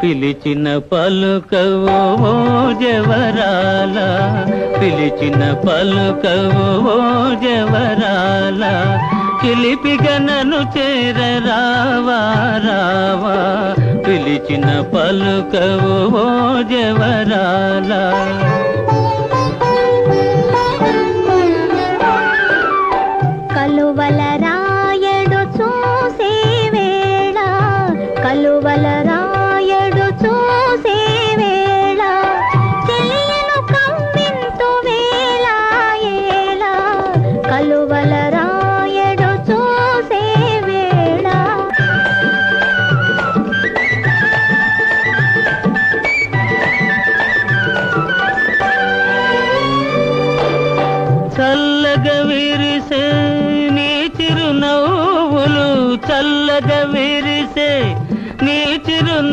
పిలిచిన పలుకవో జవరాల పిలిచిన పలుకవో జవరాల కిలిపిగా నన్ను చేర రావా రావా పిలిచిన పలుకవో జవరాలా. కలువల రాయడు చూసే వేళ. చల్లగ విరిసే నీ చిరునవ్వులు చల్లగ విరిసే నీ చిరునవ్వు